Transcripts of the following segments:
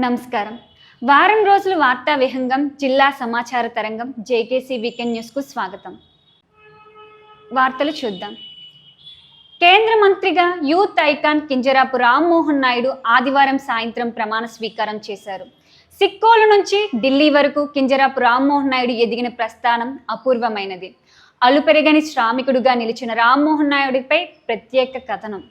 నమస్కారం. వారం రోజుల వార్తా విహంగం జిల్లా సమాచార తరంగం జేకేసీ వీకెండ్ న్యూస్కు స్వాగతం. వార్తలు చూద్దాం. కేంద్ర మంత్రిగా యూత్ ఐకాన్ కింజరాపు రామ్మోహన్ నాయుడు ఆదివారం సాయంత్రం ప్రమాణ స్వీకారం చేశారు. సిక్కోలు నుంచి ఢిల్లీ వరకు కింజరాపు రామ్మోహన్ నాయుడు ఎదిగిన ప్రస్థానం అపూర్వమైనది. అలుపెరగని శ్రామికుడుగా నిలిచిన రామ్మోహన్ నాయుడిపై ప్రత్యేక కథనం.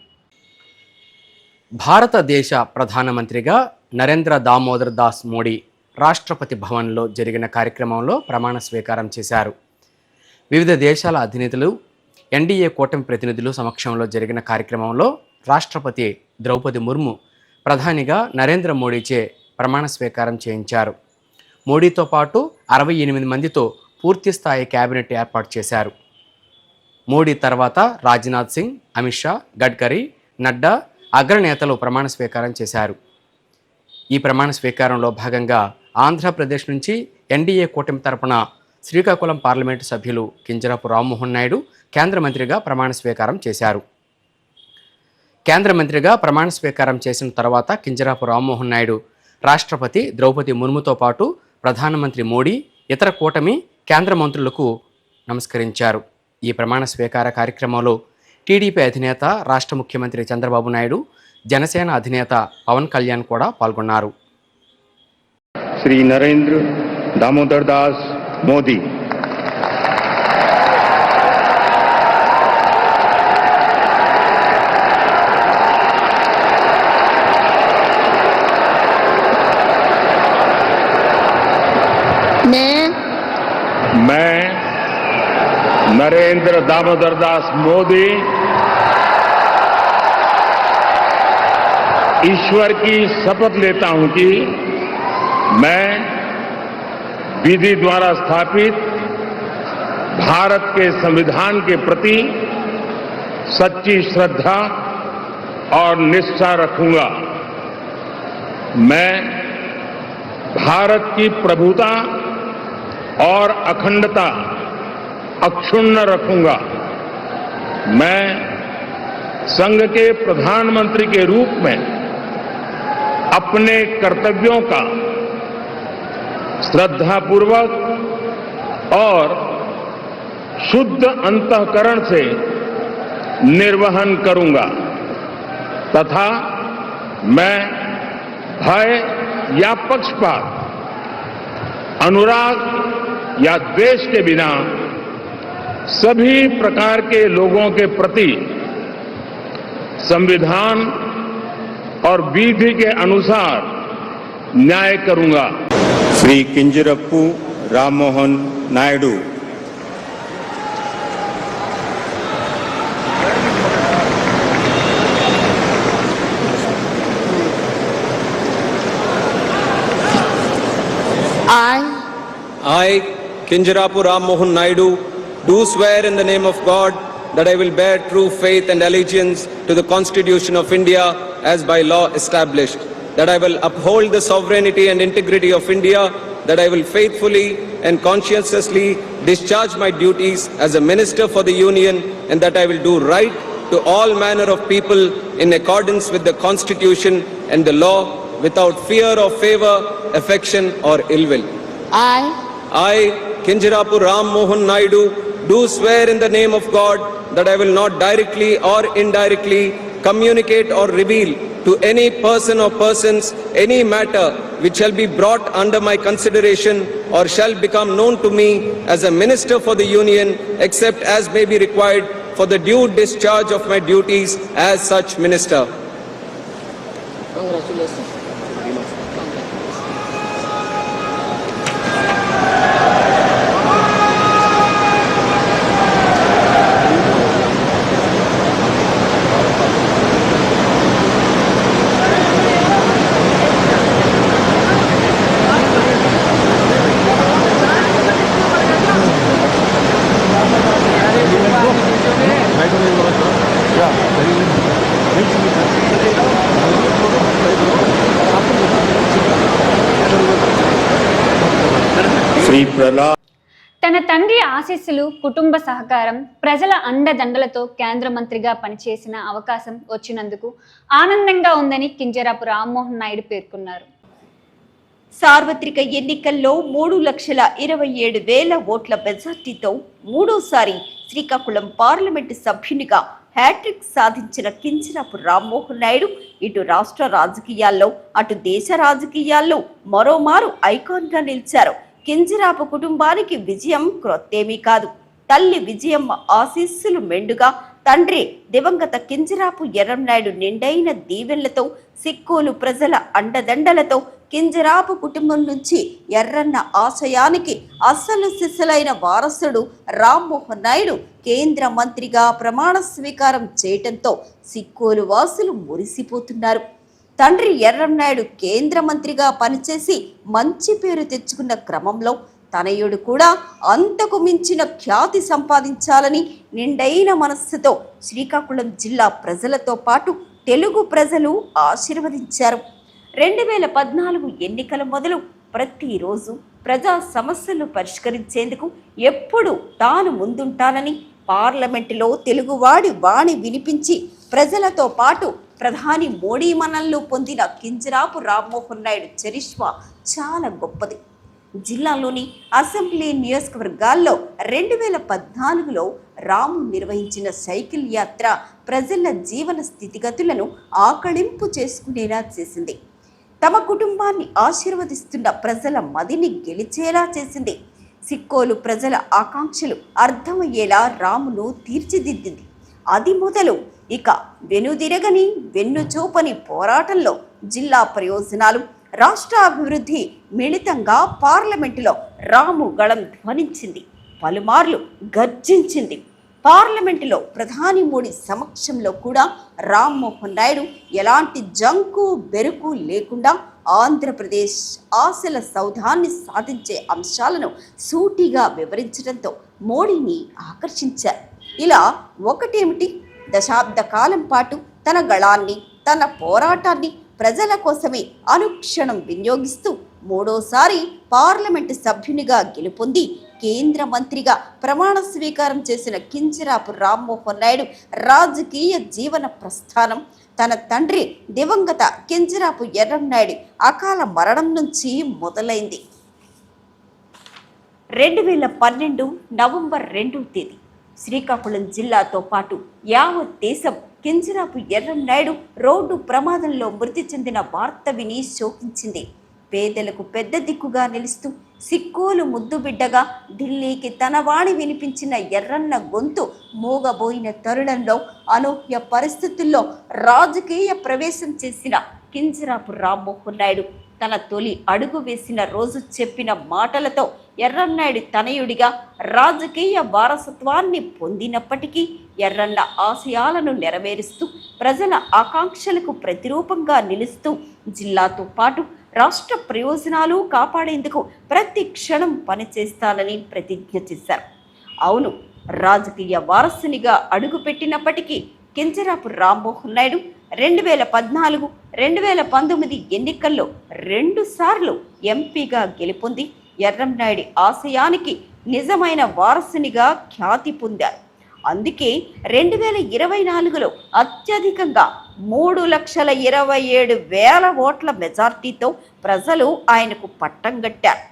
భారతదేశ ప్రధానమంత్రిగా నరేంద్ర దామోదర్ దాస్ మోడీ రాష్ట్రపతి భవన్లో జరిగిన కార్యక్రమంలో ప్రమాణ స్వీకారం చేశారు. వివిధ దేశాల అధినేతలు ఎన్డీఏ కూటమి ప్రతినిధులు సమక్షంలో జరిగిన కార్యక్రమంలో రాష్ట్రపతి ద్రౌపది ముర్ము ప్రధానిగా నరేంద్ర మోడీచే ప్రమాణ స్వీకారం చేయించారు. మోడీతో పాటు అరవై ఎనిమిది మందితో పూర్తిస్థాయి కేబినెట్ ఏర్పాటు చేశారు. మోడీ తర్వాత రాజ్నాథ్ సింగ్ అమిత్ షా గడ్కరీ నడ్డా అగ్రనేతలు ప్రమాణ స్వీకారం చేశారు. ఈ ప్రమాణ స్వీకారంలో భాగంగా ఆంధ్రప్రదేశ్ నుంచి ఎన్డీఏ కూటమి తరపున శ్రీకాకుళం పార్లమెంటు సభ్యులు కింజరాపు రామ్మోహన్ నాయుడు కేంద్ర మంత్రిగా ప్రమాణ స్వీకారం చేశారు. కేంద్ర మంత్రిగా ప్రమాణ స్వీకారం చేసిన తర్వాత కింజరాపు రామ్మోహన్ నాయుడు రాష్ట్రపతి ద్రౌపది ముర్ముతో పాటు ప్రధానమంత్రి మోడీ ఇతర కూటమి కేంద్ర మంత్రులకు నమస్కరించారు. ఈ ప్రమాణ స్వీకార కార్యక్రమంలో టీడీపీ అధినేత రాష్ట్ర ముఖ్యమంత్రి చంద్రబాబు నాయుడు జనసేన అధినేత పవన్ కళ్యాణ్ కూడా పాల్గొన్నారు श्री नरेंद्र दामोदर दास मोदी मैं मैं नरेंद्र दामोदर दास मोदी ईश्वर की शपथ लेता हूँ कि मैं विधि द्वारा स्थापित भारत के संविधान के प्रति सच्ची श्रद्धा और निष्ठा रखूँगा। मैं भारत की प्रभुता और अखंडता अक्षुण्ण रखूँगा। मैं संघ के प्रधानमंत्री के रूप में अपने कर्तव्यों का श्रद्धापूर्वक और शुद्ध अंतकरण से निर्वहन करूँगा। तथा मैं भय या पक्षपात, अनुराग या द्वेष के बिना सभी प्रकार के लोगों के प्रति संविधान और विधि के अनुसार न्याय करूँगा। Shri Kinjarapu Rammohan Naidu. I I Kinjarapu Rammohan Naidu do swear in the name of God that I will bear true faith and allegiance to the Constitution of India as by law established, that I will uphold the sovereignty and integrity of India, that I will faithfully and conscientiously discharge my duties as a minister for the Union, and that I will do right to all manner of people in accordance with the Constitution and the law without fear or favor, affection or ill will. I I, Kinjarapu Ram Mohan Naidu, do swear in the name of God that I will not directly or indirectly communicate or reveal to any person or persons any matter which shall be brought under my consideration or shall become known to me as a minister for the Union except as may be required for the due discharge of my duties as such minister. congratulations. తన తండ్రి ఆశీస్సులు కుటుంబ సహకారం ప్రజల అండదండలతో కేంద్ర మంత్రిగా పనిచేసిన అవకాశం వచ్చినందుకు ఆనందంగా ఉందని కింజరాపు రామ్మోహన్ నాయుడు పేర్కొన్నారు. సార్వత్రిక ఎన్నికల్లో మూడు లక్షల ఇరవై ఏడు వేల ఓట్ల మెజార్టీతో మూడోసారి శ్రీకాకుళం పార్లమెంటు సభ్యునిగా హ్యాట్రిక్ సాధించిన కించరాపు రామ్మోహన్ నాయుడు ఇటు రాష్ట్ర రాజకీయాల్లో అటు దేశ రాజకీయాల్లో మరోమారు ఐకాన్గా నిలిచారు. కింజరాపు కుటుంబానికి విజయం క్రొత్తేమీ కాదు. తల్లి విజయమ్మ ఆశీస్సులు మెండుగా. తండ్రి దివంగత కింజరాపు ఎర్రంనాయుడు నిండైన దీవెళ్ళతో సిక్కోలు ప్రజల అండదండలతో కింజరాపు కుటుంబం నుంచి ఎర్రన్న ఆశయానికి అసలు సిసలైన వారసుడు రామ్మోహన్ నాయుడు కేంద్ర మంత్రిగా ప్రమాణ స్వీకారం చేయటంతో సిక్కోలు వాసులు మురిసిపోతున్నారు. తండ్రి ఎర్రంనాయుడు కేంద్ర మంత్రిగా పనిచేసి మంచి పేరు తెచ్చుకున్న క్రమంలో తనయుడు కూడా అంతకు మించిన ఖ్యాతి సంపాదించాలని నిండైన మనస్సుతో శ్రీకాకుళం జిల్లా ప్రజలతో పాటు తెలుగు ప్రజలు ఆశీర్వదించారు. రెండు వేల పద్నాలుగు ఎన్నికల మొదలు ప్రతిరోజు ప్రజా సమస్యలు పరిష్కరించేందుకు ఎప్పుడు తాను ముందుంటానని పార్లమెంటులో తెలుగువాడి వాణి వినిపించి ప్రజలతో పాటు ప్రధాని మోడీ మనల్లో పొందిన కింజరాపు రామ్మోహన్ నాయుడు చరిష్మా చాలా గొప్పది. జిల్లాలోని అసెంబ్లీ నియోజకవర్గాల్లో రెండు వేల పద్నాలుగులో రాము నిర్వహించిన సైకిల్ యాత్ర ప్రజల జీవన స్థితిగతులను ఆకళింపు చేసుకునేలా చేసింది. తమ కుటుంబాన్ని ఆశీర్వదిస్తున్న ప్రజల మదిని గెలిచేలా చేసింది. సిక్కోలు ప్రజల ఆకాంక్షలు అర్థమయ్యేలా రామును తీర్చిదిద్దింది. అది మొదలు ఇక వెనుదిరగని వెన్ను చూపని పోరాటంలో జిల్లా ప్రయోజనాలు. రాష్ట్ర అభివృద్ధి మిళితంగా పార్లమెంటులో రాము గళం ధ్వనించింది పలుమార్లు గర్జించింది. పార్లమెంటులో ప్రధాని మోడీ సమక్షంలో కూడా రామ్మోహన్ నాయుడు ఎలాంటి జంకు బెరుకు లేకుండా ఆంధ్రప్రదేశ్ ఆశల సౌధాన్ని సాధించే అంశాలను సూటిగా వివరించడంతో మోడీని ఆకర్షించారు. ఇలా ఒకటేమిటి? దశాబ్ద కాలం పాటు తన గళాన్ని తన పోరాటాన్ని ప్రజల కోసమే అనుక్షణం వినియోగిస్తూ మూడోసారి పార్లమెంటు సభ్యునిగా గెలుపొంది కేంద్ర మంత్రిగా ప్రమాణ స్వీకారం చేసిన కించిరాపు రామ్మోహన్ నాయుడు రాజకీయ జీవన ప్రస్థానం. తన తండ్రి దివంగత కించిరాపు ఎర్రంనాయుడు అకాల మరణం నుంచి మొదలైంది. రెండు వేల పన్నెండు నవంబర్ రెండవ తేదీ. శ్రీకాకుళం జిల్లాతో పాటు యావత్ దేశం కింజరాపు ఎర్రన్నాయుడు రోడ్డు ప్రమాదంలో మృతి చెందిన వార్త విని శోకించింది. పేదలకు పెద్ద దిక్కుగా నిలుస్తూ సిక్కోలు ముద్దుబిడ్డగా ఢిల్లీకి తన వాణి వినిపించిన ఎర్రన్న గొంతు మూగబోయిన తరుణంలో అనూహ్య పరిస్థితుల్లో రాజకీయ ప్రవేశం చేసిన కింజరాపు రామ్మోహన్ నాయుడు తన తొలి అడుగు వేసిన రోజు చెప్పిన మాటలతో ఎర్రన్నాయుడు తనయుడిగా రాజకీయ వారసత్వాన్ని పొందినప్పటికీ ఎర్రన్న ఆశయాలను నెరవేరుస్తూ ప్రజల ఆకాంక్షలకు ప్రతిరూపంగా నిలుస్తూ జిల్లాతో పాటు రాష్ట్ర ప్రయోజనాలు కాపాడేందుకు ప్రతి క్షణం పనిచేస్తానని ప్రతిజ్ఞ చేశారు. అవును రాజకీయ వారసునిగా అడుగుపెట్టినప్పటికీ కింజరాపు రామ్మోహన్ నాయుడు రెండు వేల పద్నాలుగు రెండు వేల పంతొమ్మిది ఎన్నికల్లో రెండు సార్లు ఎంపీగా గెలుపొంది ఎర్రంనాయుడి ఆశయానికి నిజమైన వారసునిగా ఖ్యాతి పొందారు. అందుకే రెండు వేల ఇరవై నాలుగులో అత్యధికంగా మూడు లక్షల ఇరవై ఏడు వేల ఓట్ల మెజార్టీతో ప్రజలు ఆయనకు పట్టం కట్టారు.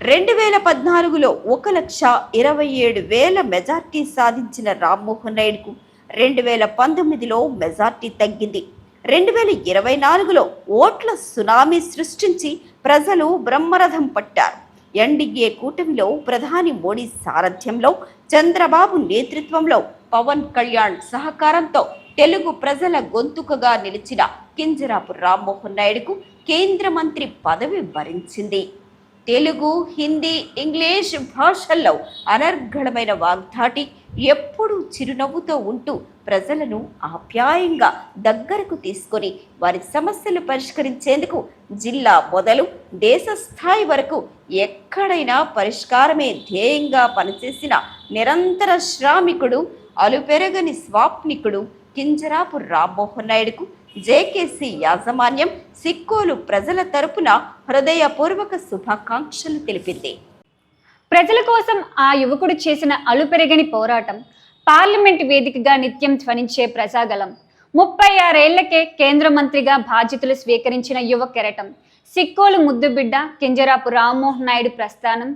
రెండు వేల పద్నాలుగులో ఒక లక్ష ఇరవై ఏడు వేల మెజార్టీ సాధించిన రామ్మోహన్ నాయుడుకు రెండు వేల పంతొమ్మిదిలో మెజార్టీ తగ్గింది. రెండు వేల ఇరవై నాలుగులో ఓట్ల సునామీ సృష్టించి ప్రజలు బ్రహ్మరథం పట్టారు. ఎన్డీఏ కూటమిలో ప్రధాని మోడీ సారథ్యంలో చంద్రబాబు నేతృత్వంలో పవన్ కళ్యాణ్ సహకారంతో తెలుగు ప్రజల గొంతుకగా నిలిచిన కింజరాపు రామ్మోహన్ నాయుడుకు కేంద్ర మంత్రి పదవి భరించింది. తెలుగు హిందీ ఇంగ్లీష్ భాషల్లో అనర్ఘణమైన వాగ్దాటి ఎప్పుడూ చిరునవ్వుతో ఉంటూ ప్రజలను ఆప్యాయంగా దగ్గరకు తీసుకొని వారి సమస్యలు పరిష్కరించేందుకు జిల్లా మొదలు దేశ స్థాయి వరకు ఎక్కడైనా పరిష్కారమే ధ్యేయంగా పనిచేసిన నిరంతర శ్రామికుడు అలుపెరగని స్వాప్నికుడు కింజరాపు రామ్మోహన్ నాయుడుకు జేకేసీ యాజమాన్యం సిక్కోలు ప్రజల తరపున హృదయపూర్వక శుభాకాంక్షలు తెలిపింది. ప్రజల కోసం ఆ యువకుడు చేసిన అలుపెరగని పోరాటం పార్లమెంట్ వేదికగా నిత్యం ధ్వనించే ప్రజాగలం ముప్పై ఆరేళ్ళకే కేంద్ర మంత్రిగా బాధ్యతలు స్వీకరించిన యువ కెరటం సిక్కోలు ముద్దుబిడ్డ కింజరాపు రామ్మోహన్ నాయుడు ప్రస్థానం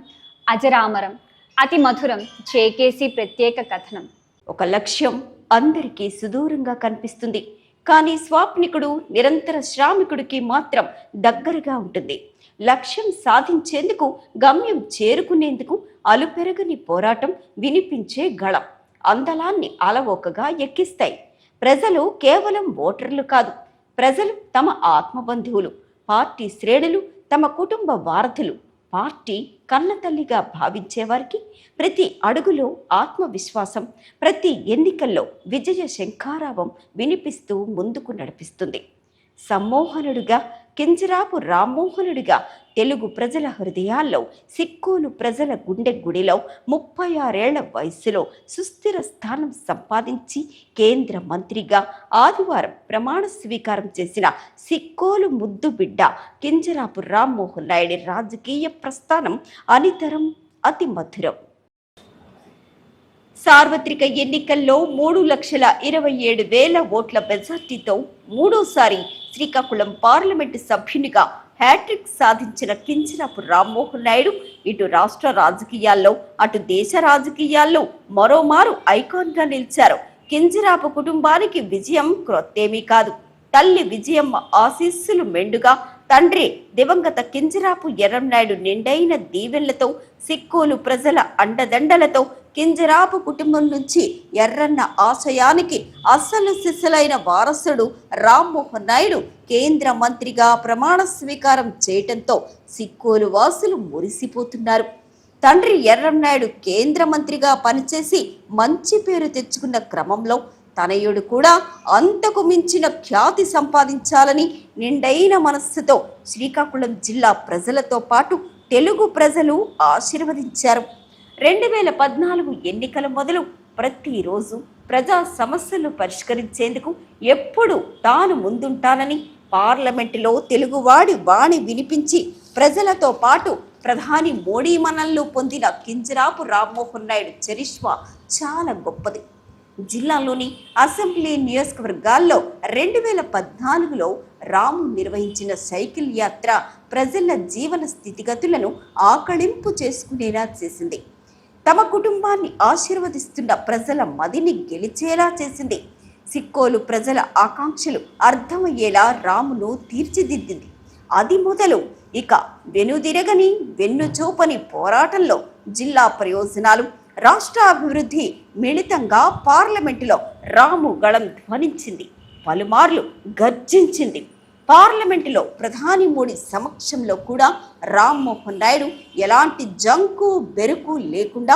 అజరామరం అతి మధురం జేకేసీ ప్రత్యేక కథనం. ఒక లక్ష్యం అందరికీ సుదూరంగా కనిపిస్తుంది కానీ స్వాప్నికుడు నిరంతర శ్రామికుడికి మాత్రం దగ్గరగా ఉంటుంది. లక్ష్యం సాధించేందుకు గమ్యం చేరుకునేందుకు అలుపెరగని పోరాటం వినిపించే గళం. అందలాన్ని అలవోకగా ఎక్కిస్తాయి. ప్రజలు కేవలం ఓటర్లు కాదు ప్రజలు తమ ఆత్మబంధువులు పార్టీ శ్రేణులు తమ కుటుంబ వారధులు. పార్టీ కన్నతల్లిగా భావించేవారికి ప్రతి అడుగులో ఆత్మవిశ్వాసం ప్రతి ఎన్నికల్లో విజయ శంఖారావం వినిపిస్తూ ముందుకు నడిపిస్తుంది. సమ్మోహనుడుగా కింజరాపు రామ్మోహనుడిగా తెలుగు ప్రజల హృదయాల్లో సిక్కోలు ప్రజల గుండె గుడిలో ముప్పై ఆరేళ్ళ వయస్సులో సుస్థిర స్థానం సంపాదించి కేంద్ర మంత్రిగా ఆదివారం ప్రమాణ స్వీకారం చేసిన సిక్కోలు ముద్దు బిడ్డ కింజరాపు రామ్మోహన్ నాయుడి రాజకీయ ప్రస్థానం అనితరం అతి మధురం. సార్వత్రిక ఎన్నికల్లో మూడు లక్షల ఇరవై ఏడు వేల ఓట్ల మెజార్టీతో మూడోసారి శ్రీకాకుళం పార్లమెంటు సభ్యునిగా హ్యాట్రిక్ సాధించిన కించరాపు రామ్మోహన్ నాయుడు ఇటు రాష్ట్ర రాజకీయాల్లో అటు దేశ రాజకీయాల్లో మరోమారు ఐకాన్గా నిలిచారు. కింజరాపు కుటుంబానికి విజయం క్రొత్తేమీ కాదు. తల్లి విజయమ్మ ఆశీస్సులు మెండుగా తండ్రి దివంగత కింజరాపు ఎర్రంనాయుడు నిండైన దీవెళ్ళతో సిక్కోలు ప్రజల అండదండలతో కింజరాపు కుటుంబం నుంచి ఎర్రన్న ఆశయానికి అస్సలు సిస్సలైన వారసుడు రామ్మోహన్ నాయుడు కేంద్ర మంత్రిగా ప్రమాణ స్వీకారం చేయటంతో సిక్కోలు వాసులు మురిసిపోతున్నారు. తండ్రి ఎర్రంనాయుడు కేంద్ర మంత్రిగా పనిచేసి మంచి పేరు తెచ్చుకున్న క్రమంలో తనయుడు కూడా అంతకు మించిన ఖ్యాతి సంపాదించాలని నిండైన మనస్సుతో శ్రీకాకుళం జిల్లా ప్రజలతో పాటు తెలుగు ప్రజలు ఆశీర్వదించారు. రెండు వేల పద్నాలుగు ఎన్నికల మొదలు ప్రతిరోజు ప్రజా సమస్యలు పరిష్కరించేందుకు ఎప్పుడు తాను ముందుంటానని పార్లమెంటులో తెలుగువాడి వాణి వినిపించి ప్రజలతో పాటు ప్రధాని మోడీ మనల్ని పొందిన కింజరాపు రామ్మోహన్ నాయుడు చరిష్మా చాలా గొప్పది. జిల్లాలోని అసెంబ్లీ నియోజకవర్గాల్లో రెండు వేల పద్నాలుగులో రాము నిర్వహించిన సైకిల్ యాత్ర ప్రజల జీవన స్థితిగతులను ఆకళింపు చేసుకునేలా చేసింది. తమ కుటుంబాన్ని ఆశీర్వదిస్తున్న ప్రజల మదిని గెలిచేలా చేసింది. సిక్కోలు ప్రజల ఆకాంక్షలు అర్థమయ్యేలా రామును తీర్చిదిద్దింది. అది మొదలు ఇక వెనుదిరగని వెన్నుచూపని పోరాటంలో జిల్లా ప్రయోజనాలు రాష్ట్ర అభివృద్ధి మిళితంగా పార్లమెంటులో రాము గళం ధ్వనించింది పలుమార్లు గర్జించింది. పార్లమెంటులో ప్రధాని మోడీ సమక్షంలో కూడా రామ్మోహన్ నాయుడు ఎలాంటి జంకు బెరుకు లేకుండా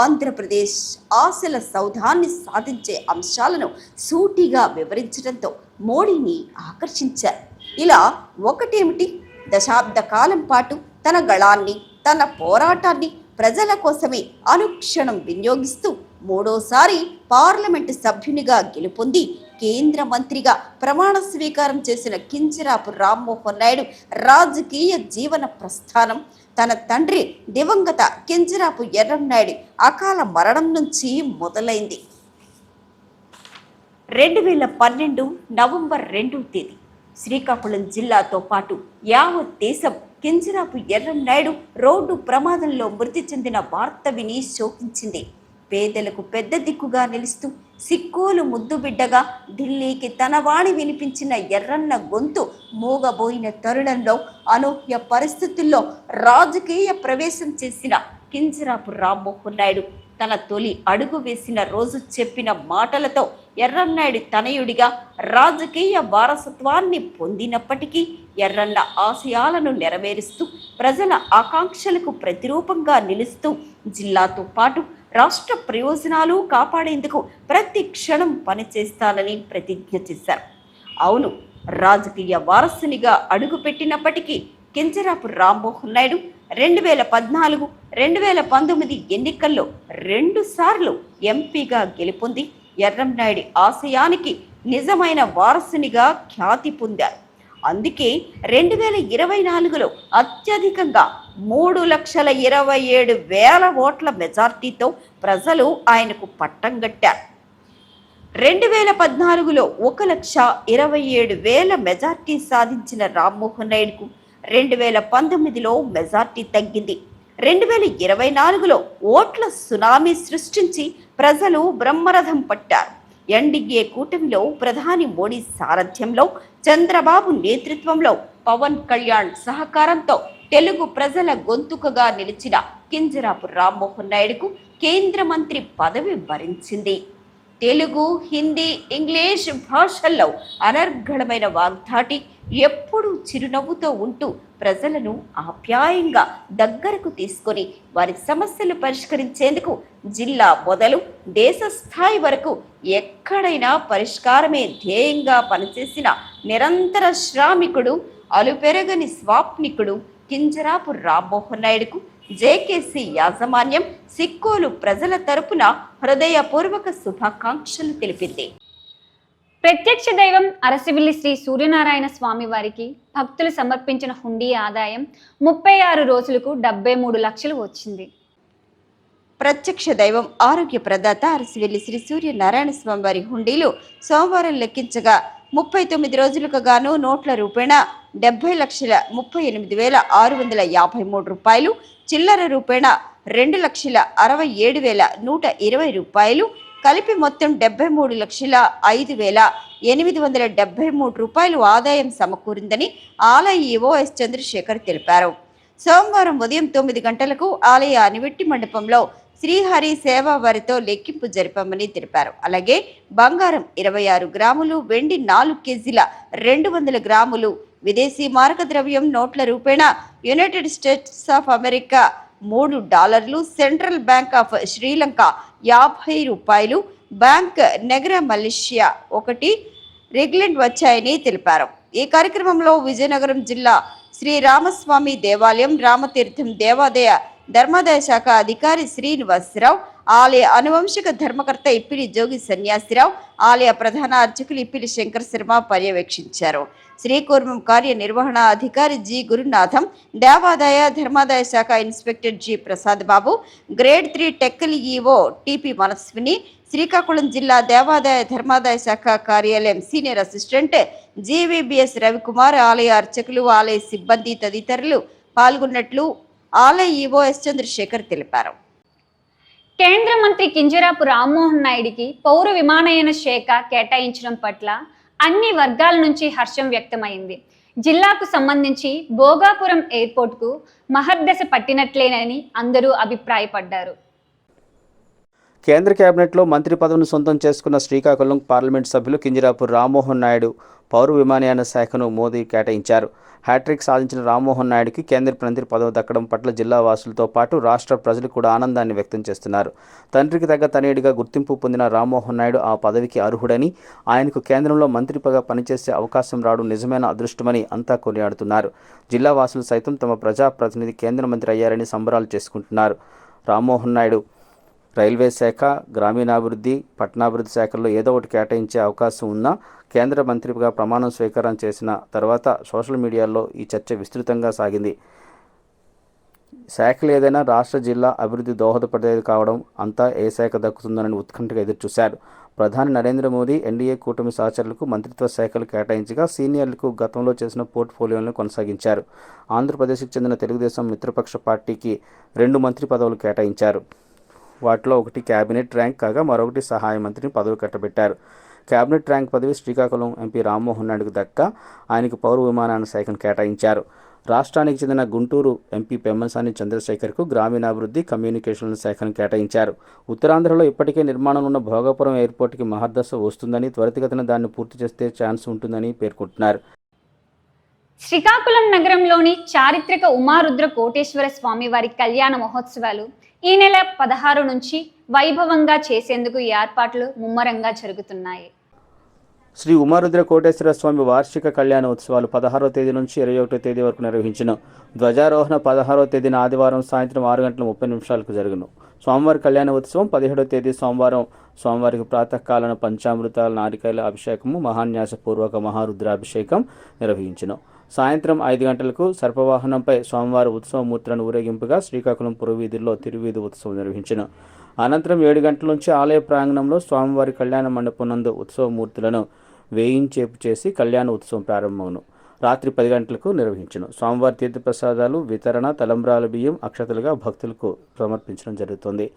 ఆంధ్రప్రదేశ్ ఆశల సౌధాన్ని సాధించే అంశాలను సూటిగా వివరించడంతో మోడీని ఆకర్షించారు. ఇలా ఒకటేమిటి? దశాబ్ద కాలం పాటు తన గళాన్ని తన పోరాటాన్ని ప్రజల కోసమే అనుక్షణం వినియోగిస్తూ మూడోసారి పార్లమెంటు సభ్యునిగా గెలుపొంది కేంద్ర మంత్రిగా ప్రమాణ స్వీకారం చేసిన కింజరాపు రామ్మోహన్ నాయుడు రాజకీయ జీవన ప్రస్థానం. తన తండ్రి దివంగత కింజరాపు ఎర్రంనాయుడు అకాల మరణం నుంచి మొదలైంది. రెండు వేల పన్నెండు నవంబర్ రెండవ తేదీ శ్రీకాకుళం జిల్లాతో పాటు యావత్ దేశం కింజరాపు ఎర్రంనాయుడు రోడ్డు ప్రమాదంలో మృతి చెందిన వార్త విని శోకించింది. పేదలకు పెద్ద దిక్కుగా నిలుస్తూ సిక్కోలు ముద్దుబిడ్డగా ఢిల్లీకి తన వాణి వినిపించిన ఎర్రన్న గొంతు మూగబోయిన తరుణంలో అనూహ్య పరిస్థితుల్లో రాజకీయ ప్రవేశం చేసిన కింజరాపు రామ్మోహన్ నాయుడు తన తొలి అడుగు వేసిన రోజు చెప్పిన మాటలతో ఎర్రన్నాయుడి తనయుడిగా రాజకీయ వారసత్వాన్ని పొందినప్పటికీ ఎర్రన్న ఆశయాలను నెరవేరుస్తూ ప్రజల ఆకాంక్షలకు ప్రతిరూపంగా నిలుస్తూ జిల్లాతో పాటు రాష్ట్ర ప్రయోజనాలు కాపాడేందుకు ప్రతి క్షణం పనిచేస్తానని ప్రతిజ్ఞ చేశారు. అవును రాజకీయ వారసునిగా అడుగుపెట్టినప్పటికీ కింజరాపు రామ్మోహన్ నాయుడు రెండు వేల పద్నాలుగు రెండు వేల పంతొమ్మిది ఎన్నికల్లో రెండుసార్లు ఎంపీగా గెలుపొంది ఎర్రంనాయుడి ఆశయానికి నిజమైన వారసునిగా ఖ్యాతి పొందారు. అందుకే రెండు వేల ఇరవై నాలుగులో అత్యధికంగా మూడు లక్షల ఇరవై ఏడు వేల ఓట్ల మెజార్టీతో ప్రజలు ఆయనకు పట్టం కట్టారు. రెండు వేల పద్నాలుగులో ఒక లక్ష ఇరవై ఏడు వేల మెజార్టీ సాధించిన రామ్మోహన్ నాయుడుకు రెండు వేల పంతొమ్మిదిలో మెజార్టీ తగ్గింది. రెండు వేల ఇరవై నాలుగులో ఓట్ల సునామీ సృష్టించి ప్రజలు బ్రహ్మరథం పట్టారు. ఎన్డీఏ కూటమిలో ప్రధాని మోడీ సారథ్యంలో చంద్రబాబు నేతృత్వంలో పవన్ కళ్యాణ్ సహకారంతో తెలుగు ప్రజల గొంతుకగా నిలిచిన కింజరాపు రామ్మోహన్ నాయుడుకు కేంద్ర మంత్రి పదవి భరించింది. తెలుగు హిందీ ఇంగ్లీష్ భాషల్లో అనర్గళమైన వాగ్ధాటి ఎప్పుడూ చిరునవ్వుతో ఉంటూ ప్రజలను ఆప్యాయంగా దగ్గరకు తీసుకొని వారి సమస్యలు పరిష్కరించేందుకు జిల్లా మొదలు దేశ స్థాయి వరకు ఎక్కడైనా పరిష్కారమే ధ్యేయంగా పనిచేసిన నిరంతర శ్రామికుడు అలుపెరగని స్వాప్నికుడు కింజరాపు రామ్మోహన్ నాయుడుకు జేకేసీ యాజమాన్యం సిక్కోలు ప్రజల తరపున హృదయపూర్వక శుభాకాంక్షలు తెలిపింది. ప్రత్యక్ష దైవం అరసివిల్లి శ్రీ సూర్యనారాయణ స్వామి వారికి భక్తులు సమర్పించిన హుండీ ఆదాయం ముప్పై ఆరు రోజులకు డెబ్బై మూడు లక్షలు వచ్చింది. ప్రత్యక్ష దైవం ఆరోగ్య ప్రదాత అరసివెల్లి శ్రీ సూర్య నారాయణ స్వామి వారి హుండీలు సోమవారం లెక్కించగా ముప్పై తొమ్మిది రోజులకు గాను నోట్ల రూపేణ డెబ్బై లక్షల ముప్పై ఎనిమిది వేల ఆరు వందల యాభై మూడు రూపాయలు చిల్లర రూపేణ రెండు లక్షల అరవై ఏడు వేల నూట ఇరవై రూపాయలు కలిపి మొత్తం డెబ్బై మూడు లక్షల ఐదు వేల ఎనిమిది వందల డెబ్బై మూడు రూపాయలు ఆదాయం సమకూరిందని ఆలయ ఈవో ఎస్ చంద్రశేఖర్ తెలిపారు. సోమవారం ఉదయం తొమ్మిది గంటలకు ఆలయ అనివెట్టి మండపంలో శ్రీహరి సేవా వారితో లెక్కింపు జరిపామని తెలిపారు. అలాగే బంగారం ఇరవై ఆరు గ్రాములు వెండి నాలుగు కేజీల రెండు వందల గ్రాములు విదేశీ మారక ద్రవ్యం నోట్ల రూపేణ యునైటెడ్ స్టేట్స్ ఆఫ్ అమెరికా మూడు డాలర్లు సెంట్రల్ బ్యాంక్ ఆఫ్ శ్రీలంక యాభై రూపాయలు. బ్యాంక్ నెగర మలేషియా ఒకటి. రెగ్లెంట్ వచ్చాయని తెలిపారు. ఈ కార్యక్రమంలో విజయనగరం జిల్లా శ్రీ రామస్వామి దేవాలయం రామతీర్థం దేవాదయ ధర్మాదాయ శాఖ అధికారి శ్రీనివాసరావు ఆలయ అనువంశిక ధర్మకర్త ఇప్పిలి జోగి సన్యాసిరావు ఆలయ ప్రధాన అర్చకులు ఇప్పిలి శంకర్ శర్మ పర్యవేక్షించారు. శ్రీకూర్మం కార్యనిర్వహణ అధికారి జి గురునాథం దేవాదాయ ధర్మాదాయ శాఖ inspector G Prasad Babu grade three Tekkali EO TP Manaswini Srikakulam జిల్లా దేవాదాయ ధర్మాదాయ శాఖ కార్యాలయం సీనియర్ అసిస్టెంట్ జీవీబీఎస్ రవికుమార్ ఆలయ అర్చకులు ఆలయ సిబ్బంది తదితరులు పాల్గొన్నట్లు ఆలయ ఈవో ఎస్ చంద్రశేఖర్ తెలిపారు. కేంద్ర మంత్రి కింజరాపు రామ్మోహన్ నాయుడికి పౌర విమానయాన శాఖ కేటాయించడం పట్ల అన్ని వర్గాల నుంచి హర్షం వ్యక్తమైంది. జిల్లాకు సంబంధించి భోగాపురం ఎయిర్పోర్ట్కు మహర్దశ పట్టినట్లేనని అందరూ అభిప్రాయపడ్డారు. కేంద్ర కేబినెట్లో మంత్రి పదవిని సొంతం చేసుకున్న శ్రీకాకుళం పార్లమెంట్ సభ్యులు కింజరాపు రామ్మోహన్ నాయుడు పౌర విమానయాన శాఖను మోదీ కేటాయించారు. హ్యాట్రిక్ సాధించిన రామ్మోహన్ నాయుడుకి కేంద్ర మంత్రి పదవి దక్కడం పట్ల జిల్లా వాసులతో పాటు రాష్ట్ర ప్రజలు కూడా ఆనందాన్ని వ్యక్తం చేస్తున్నారు. తండ్రికి తగ్గ తనయుడిగా గుర్తింపు పొందిన రామ్మోహన్ నాయుడు ఆ పదవికి అర్హుడని ఆయనకు కేంద్రంలో మంత్రిపగా పనిచేసే అవకాశం రావడం నిజమైన అదృష్టమని అంతా కొనియాడుతున్నారు. జిల్లా వాసులు సైతం తమ ప్రజాప్రతినిధి కేంద్ర మంత్రి అయ్యారని సంబరాలు చేసుకుంటున్నారు. రామ్మోహన్ నాయుడు రైల్వే శాఖ గ్రామీణాభివృద్ధి పట్టణాభివృద్ధి శాఖల్లో ఏదో ఒకటి కేటాయించే అవకాశం ఉన్నా కేంద్ర మంత్రిగా ప్రమాణం స్వీకారం చేసిన తర్వాత సోషల్ మీడియాలో ఈ చర్చ విస్తృతంగా సాగింది. శాఖలు ఏదైనా రాష్ట్ర జిల్లా అభివృద్ధి దోహదపడేది కావడం అంతా ఏ శాఖ దక్కుతుందని ఉత్కంఠగా ఎదురుచూశారు. ప్రధాని నరేంద్ర మోదీ ఎన్డీఏ కూటమి సహచరులకు మంత్రిత్వ శాఖలు కేటాయించగా సీనియర్లకు గతంలో చేసిన పోర్ట్ఫోలియోలను కొనసాగించారు. ఆంధ్రప్రదేశ్కు చెందిన తెలుగుదేశం మిత్రపక్ష పార్టీకి రెండు మంత్రి పదవులు కేటాయించారు. వాటిలో ఒకటి కేబినెట్ ర్యాంక్ కాగా మరొకటి సహాయ మంత్రిని పదవి కట్టబెట్టారు. కేబినెట్ ర్యాంక్ పదవి శ్రీకాకుళం ఎంపీ రామ్మోహన్ నాయుడుకు దక్క ఆయనకు పౌర విమానాన్ని శాఖను కేటాయించారు. రాష్ట్రానికి చెందిన గుంటూరు ఎంపీ పెమ్మసాని చంద్రశేఖర్కు గ్రామీణాభివృద్ధి కమ్యూనికేషన్ల శాఖను కేటాయించారు. ఉత్తరాంధ్రలో ఇప్పటికే నిర్మాణంలో ఉన్న భోగాపురం ఎయిర్పోర్ట్కి మహర్దశ వస్తుందని త్వరితగతిన దాన్ని పూర్తి చేస్తే ఛాన్స్ ఉంటుందని పేర్కొంటున్నారు. శ్రీకాకుళం నగరంలోని చారిత్రక ఉమారుద్ర కోటేశ్వర స్వామి వారి కళ్యాణ మహోత్సవాలు ఈ నెల పదహారు నుంచి వైభవంగా చేసేందుకు ఏర్పాట్లు ముమ్మరంగా జరుగుతున్నాయి. శ్రీ ఉమారుద్ర కోటేశ్వర స్వామి వార్షిక కళ్యాణ ఉత్సవాలు పదహారో తేదీ నుంచి ఇరవై ఒకటో తేదీ వరకు నిర్వహించిన ధ్వజారోహణ పదహారో తేదీన ఆదివారం సాయంత్రం ఆరు గంటల ముప్పై నిమిషాలకు జరుగును. స్వామివారి కళ్యాణ ఉత్సవం పదిహేడో తేదీ సోమవారం స్వామివారికి ప్రాతకాలన పంచామృతాల నారికాయల అభిషేకము మహాన్యాసపూర్వక మహారుద్రాభిషేకం నిర్వహించను. సాయంత్రం ఐదు గంటలకు సర్పవాహనంపై స్వామివారి ఉత్సవమూర్తులను ఊరేగింపుగా శ్రీకాకుళం పురవీధుల్లో తిరువీధి ఉత్సవం నిర్వహించను. అనంతరం ఏడు గంటల నుంచి ఆలయ ప్రాంగణంలో స్వామివారి కళ్యాణ మండపం నందు ఉత్సవమూర్తులను వేయించేపు చేసి కళ్యాణ ఉత్సవం ప్రారంభమును రాత్రి పది గంటలకు నిర్వహించను. స్వామివారి తీర్థప్రసాదాలు వితరణ తలంబ్రాల బియ్యం అక్షతలుగా భక్తులకు సమర్పించడం జరుగుతుంది.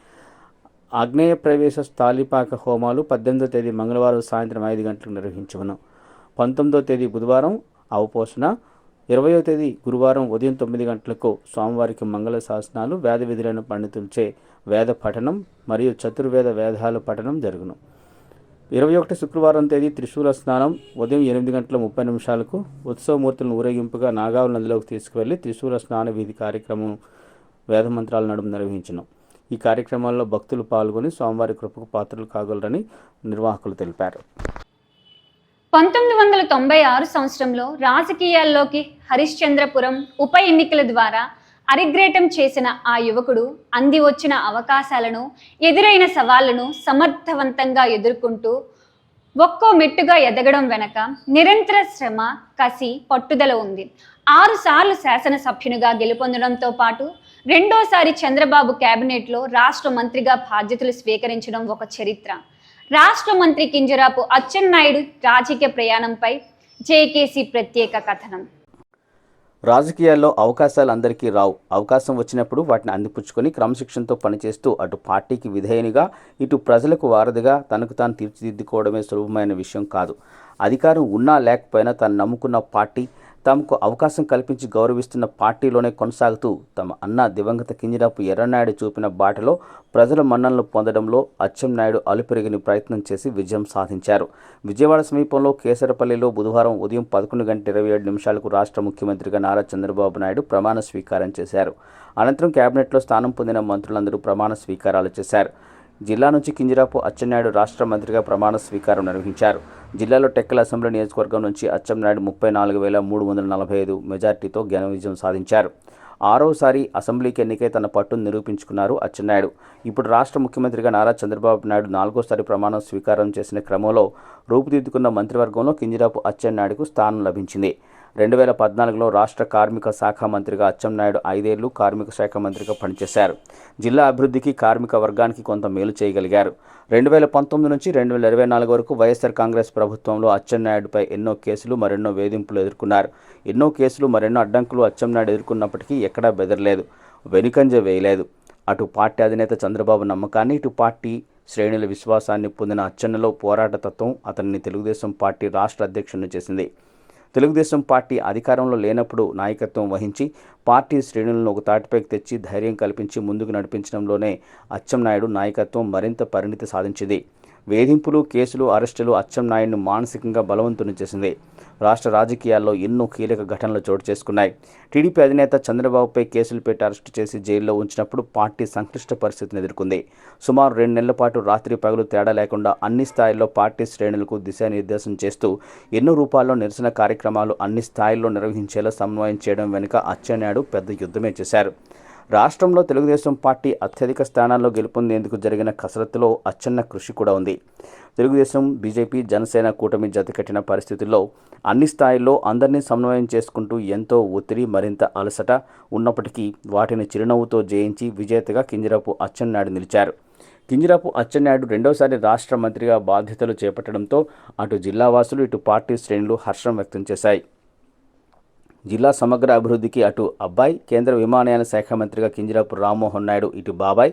ఆగ్నేయ ప్రవేశ తాలిపాక హోమాలు పద్దెనిమిదో తేదీ మంగళవారం సాయంత్రం ఐదు గంటలకు నిర్వహించవను పంతొమ్మిదో తేదీ బుధవారం అవపోసన ఇరవయో తేదీ గురువారం ఉదయం తొమ్మిది గంటలకు స్వామివారికి మంగళ శాసనాలు వేద విధులను పండితులచే వేద పఠనం మరియు చతుర్వేద వేదాల పఠనం జరుగును. ఇరవై ఒకటి శుక్రవారం తేదీ త్రిశూల స్నానం ఉదయం ఎనిమిది గంటల ముప్పై నిమిషాలకు ఉత్సవమూర్తులను ఊరేగింపుగా నాగావళి నదిలోకి తీసుకువెళ్ళి త్రిశూల స్నాన వీధి కార్యక్రమం వేద మంత్రాల నడుము నిర్వహించను. ఈ కార్యక్రమాల్లో భక్తులు పాల్గొని స్వామివారి కృపకు పాత్రలు కాగలరని నిర్వాహకులు తెలిపారు. పంతొమ్మిది వందల తొంభై ఆరు సంవత్సరంలో రాజకీయాల్లోకి హరిశ్చంద్రపురం ఉప ఎన్నికల ద్వారా అరిగ్రేటం చేసిన ఆ యువకుడు అంది వచ్చిన అవకాశాలను ఎదురైన సవాళ్ళను సమర్థవంతంగా ఎదుర్కొంటూ ఒక్కో మెట్టుగా ఎదగడం వెనక నిరంతర శ్రమ కసి పట్టుదల ఉంది. ఆరుసార్లు శాసనసభ్యునిగా గెలుపొందడంతో పాటు రెండోసారి చంద్రబాబు కేబినెట్లో రాష్ట్ర మంత్రిగా బాధ్యతలు స్వీకరించడం ఒక చరిత్ర. రాష్ట్ర మంత్రి కింజరాపు అచ్చెన్నాయుడు రాజకీయ ప్రయాణంపై జేకేసీ ప్రత్యేక కథనం. రాజకీయాల్లో అవకాశాలు అందరికీ రావు. అవకాశం వచ్చినప్పుడు వాటిని అందిపుచ్చుకొని క్రమశిక్షణతో పనిచేస్తూ అటు పార్టీకి విధేయునిగా ఇటు ప్రజలకు వారధిగా తనకు తాను తీర్చిదిద్దుకోవడమే సులభమైన విషయం కాదు. అధికారం ఉన్నా లేకపోయినా తను నమ్ముకున్న పార్టీ తమకు అవకాశం కల్పించి గౌరవిస్తున్న పార్టీలోనే కొనసాగుతూ తమ అన్న దివంగత కింజరాపు ఎర్రనాయుడు చూపిన బాటలో ప్రజల మన్ననలు పొందడంలో అచ్చెన్నాయుడు అలుపెరిగిన ప్రయత్నం చేసి విజయం సాధించారు. విజయవాడ సమీపంలో కేసరపల్లిలో బుధవారం ఉదయం పదకొండు గంటల ఇరవై ఏడు నిమిషాలకు రాష్ట్ర ముఖ్యమంత్రిగా నారా చంద్రబాబు నాయుడు ప్రమాణ స్వీకారం చేశారు. అనంతరం కేబినెట్లో స్థానం పొందిన మంత్రులందరూ ప్రమాణ స్వీకారాలు చేశారు. జిల్లా నుంచి కింజరాపు అచ్చెన్నాయుడు రాష్ట్ర మంత్రిగా ప్రమాణ స్వీకారం నిర్వహించారు. జిల్లాలో టెక్కల అసెంబ్లీ నియోజకవర్గం నుంచి అచ్చెన్నాయుడు ముప్పై నాలుగు వేల మూడు వందల నలభై ఐదు మెజార్టీతో ఘన విజయం సాధించారు. ఆరోసారి అసెంబ్లీకి ఎన్నికై తన పట్టును నిరూపించుకున్నారు అచ్చెన్నాయుడు. ఇప్పుడు రాష్ట్ర ముఖ్యమంత్రిగా నారా చంద్రబాబు నాయుడు నాలుగోసారి ప్రమాణ స్వీకారం చేసిన క్రమంలో రూపుదిద్దుకున్న మంత్రివర్గంలో కింజరాపు అచ్చెన్నాయుడుకు స్థానం లభించింది. రెండు వేల పద్నాలుగులో రాష్ట్ర కార్మిక శాఖ మంత్రిగా అచ్చెన్నాయుడు ఐదేళ్ళు కార్మిక శాఖ మంత్రిగా పనిచేశారు. జిల్లా అభివృద్ధికి కార్మిక వర్గానికి కొంత మేలు చేయగలిగారు. రెండు వేల పంతొమ్మిది నుంచి రెండు వేల ఇరవై నాలుగు వరకు వైఎస్ఆర్ కాంగ్రెస్ ప్రభుత్వంలో అచ్చెన్నాయుడుపై ఎన్నో కేసులు మరెన్నో వేధింపులు ఎదుర్కొన్నారు. ఎన్నో కేసులు మరెన్నో అడ్డంకులు అచ్చెన్నాయుడు ఎదుర్కొన్నప్పటికీ ఎక్కడా బెదరలేదు వెనుకంజ వేయలేదు. అటు పార్టీ అధినేత చంద్రబాబు నమ్మకాన్ని ఇటు పార్టీ శ్రేణుల విశ్వాసాన్ని పొందిన అచ్చెన్నలో పోరాట తత్వం అతన్ని తెలుగుదేశం పార్టీ రాష్ట్ర అధ్యక్షుడిని చేసింది. తెలుగుదేశం పార్టీ అధికారంలో లేనప్పుడు నాయకత్వం వహించి పార్టీ శ్రేణులను ఒక తాటిపైకి తెచ్చి ధైర్యం కల్పించి ముందుకు నడిపించడంలోనే అచ్చెన్నాయుడు నాయకత్వం మరింత పరిణితి సాధించింది. వేధింపులు కేసులు అరెస్టులు అచ్చెన్నాయుడిని మానసికంగా బలవంతుని చేసింది. రాష్ట్ర రాజకీయాల్లో ఎన్నో కీలక ఘటనలు చోటు చేసుకున్నాయి. టీడీపీ అధినేత చంద్రబాబుపై కేసులు పెట్టి అరెస్టు చేసి జైల్లో ఉంచినప్పుడు పార్టీ సంక్లిష్ట పరిస్థితిని ఎదుర్కొంది. సుమారు రెండు నెలల పాటు రాత్రి పగలు తేడా లేకుండా అన్ని స్థాయిల్లో పార్టీ శ్రేణులకు దిశానిర్దేశం చేస్తూ ఎన్నో రూపాల్లో నిరసన కార్యక్రమాలు అన్ని స్థాయిల్లో నిర్వహించేలా సమన్వయం చేయడం వెనుక అచ్చెన్నాయుడు పెద్ద యుద్ధమే చేశారు. రాష్ట్రంలో తెలుగుదేశం పార్టీ అత్యధిక స్థానాల్లో గెలుపొందేందుకు జరిగిన కసరత్తులో అచ్చన్న కృషి కూడా ఉంది. తెలుగుదేశం బీజేపీ జనసేన కూటమి జతకట్టిన పరిస్థితుల్లో అన్ని స్థాయిల్లో అందరినీ సమన్వయం చేసుకుంటూ ఎంతో ఒత్తిడి మరింత అలసట ఉన్నప్పటికీ వాటిని చిరునవ్వుతో జయించి విజేతగా కింజరాపు అచ్చెన్నాయుడు నిలిచారు. కింజరాపు అచ్చెన్నాయుడు రెండోసారి రాష్ట్ర మంత్రిగా బాధ్యతలు చేపట్టడంతో అటు జిల్లావాసులు ఇటు పార్టీ శ్రేణులు హర్షం వ్యక్తం చేశాయి. జిల్లా సమగ్ర అభివృద్ధికి అటు అబ్బాయి కేంద్ర విమానయాన శాఖ మంత్రిగా కింజరాపు రామ్మోహన్ నాయుడు ఇటు బాబాయ్.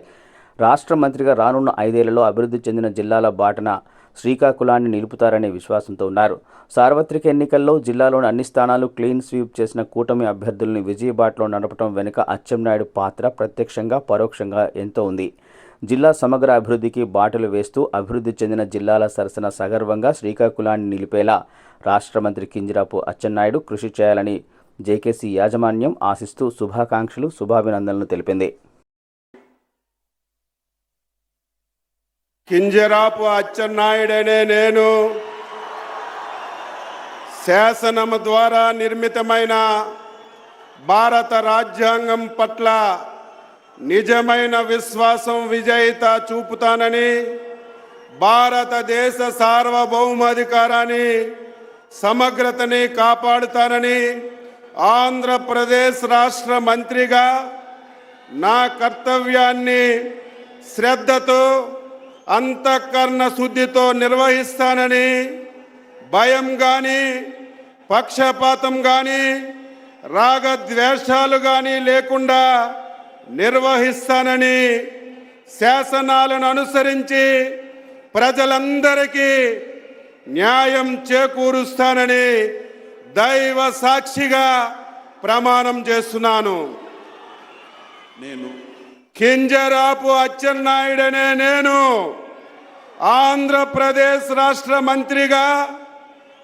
రాష్ట్ర మంత్రిగా రానున్న ఐదేళ్ళలో అభివృద్ధి చెందిన జిల్లాల బాటన శ్రీకాకుళాన్ని నిలుపుతారనే విశ్వాసంతో ఉన్నారు. సార్వత్రిక ఎన్నికల్లో జిల్లాలోని అన్ని స్థానాలు క్లీన్ స్వీప్ చేసిన కూటమి అభ్యర్థుల్ని విజయబాటలో నడపడం వెనుక అచ్చెన్నాయుడు పాత్ర ప్రత్యక్షంగా పరోక్షంగా ఎంతో ఉంది. జిల్లా సమగ్ర అభివృద్ధికి బాటలు వేస్తూ అభివృద్ధి చెందిన జిల్లాల సరసన సగర్వంగా శ్రీకాకుళాన్ని నిలిపేలా రాష్ట్ర మంత్రి కింజరాపు అచ్చెన్నాయుడు కృషి చేయాలని జేకేసీ యాజమాన్యం ఆశిస్తూ శుభాకాంక్షలు శుభాభినందనలు తెలిపింది. కింజరాపు అచ్చెన్నాయుడనే నేను. శాసనము ద్వారా నిర్మితమైన భారత రాజ్యాంగం పట్ల నిజమైన విశ్వాసం విజయిత చూపుతానని భారతదేశ సార్వభౌమాధికారాన్ని సమగ్రతని కాపాడుతానని ఆంధ్రప్రదేశ్ రాష్ట్ర మంత్రిగా నా కర్తవ్యాన్ని శ్రద్ధతో అంతఃకరణ శుద్ధితో నిర్వహిస్తానని భయం కానీ పక్షపాతం కానీ రాగద్వేషాలు కానీ లేకుండా నిర్వహిస్తానని శాసనాలను అనుసరించి ప్రజలందరికీ న్యాయం చేకూరుస్తానని దైవ సాక్షిగా ప్రమాణం చేస్తున్నాను. నేను కింజరాపు అచ్చెన్నాయుడనే నేను ఆంధ్రప్రదేశ్ రాష్ట్ర మంత్రిగా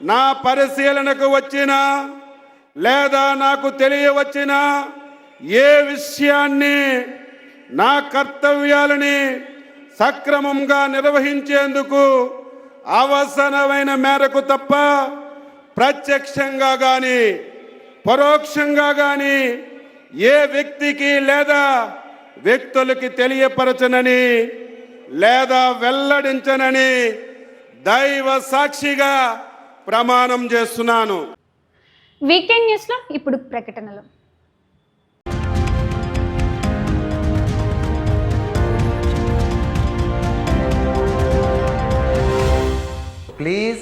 నా పరిశీలనకు వచ్చిన లేదా నాకు తెలియవచ్చిన ఏ విషయాన్ని నా కర్తవ్యాలని సక్రమంగా నిర్వహించేందుకు అవసరమైన మేరకు తప్ప ప్రత్యక్షంగా కానీ పరోక్షంగా కానీ ఏ వ్యక్తికి లేదా వ్యక్తులకి తెలియపరచనని లేదా వెల్లడించనని దైవ సాక్షిగా ప్రమాణం చేస్తున్నాను. వీకెండ్ న్యూస్లో ఇప్పుడు ప్రకటనలు. Please